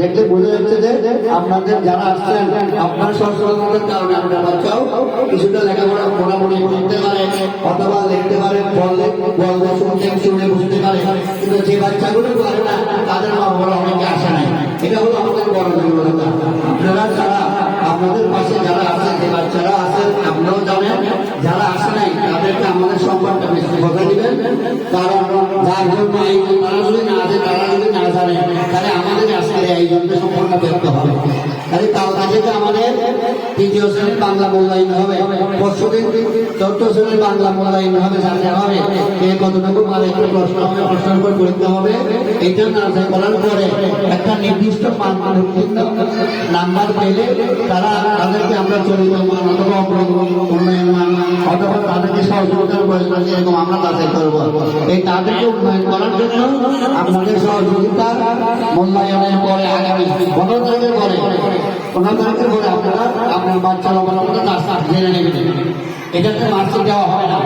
দেখলে বোঝা যাচ্ছে যে আপনাদের যারা আসছেন, আপনার সচেতনতার কারণে আপনার বাচ্চাও কিছুটা লেখাপড়া মোটামুটি করতে পারে, অথবা লিখতে পারে বললে শুনতে শুনে বুঝতে পারে। কিন্তু যে বাচ্চাগুলো পারে না, তাদের মা বাবা অনেকে আসে নাই। এটা হলো আমাদের বড় দুর্বলতা। আপনারা যারা, আপনাদের পাশে যারা আছে, যে বাচ্চারা আছে, আপনারাও জানেন, যারা আসে নাই, তাদেরকে আমাদের সম্পর্কটা বেশি কথা দিবেন। কারণ যার জন্য এই তারা যদি না আসে, তারা যদি না জানে এই জন্য সম্পর্ক ব্যক্ত হবে। তাহলে কাল থেকে আমাদের তৃতীয় শ্রেণির বাংলা মূল্যায়ন হবে। পরশু দিন চতুর্থ শ্রেণির বাংলা মূল্যায়ন হবে জানতে হবে। কে কতটুকু মানে প্রশ্ন হবে প্রশ্ন করে পরীক্ষা হবে। এইটা না করার পরে একটা নির্দিষ্ট নাম্বার পেলে তারা তাদেরকে আমরা চরিত মান অথবা তাদেরকে সহযোগিতার প্রয়োজন আছে এরকম আমরা তাদের করব। এই তাদেরকে উন্নয়ন করার জন্য আপনাদের সহযোগিতা মূল্যায়নের পরে, আগামী পনেরো তারিখের পরে, পনেরো তারিখের পরে আপনারা আপনার বাচ্চার অবলম্বনে তার সাথে জেনে নেবেন। এটাতে মার্কশিট দেওয়া হয় না।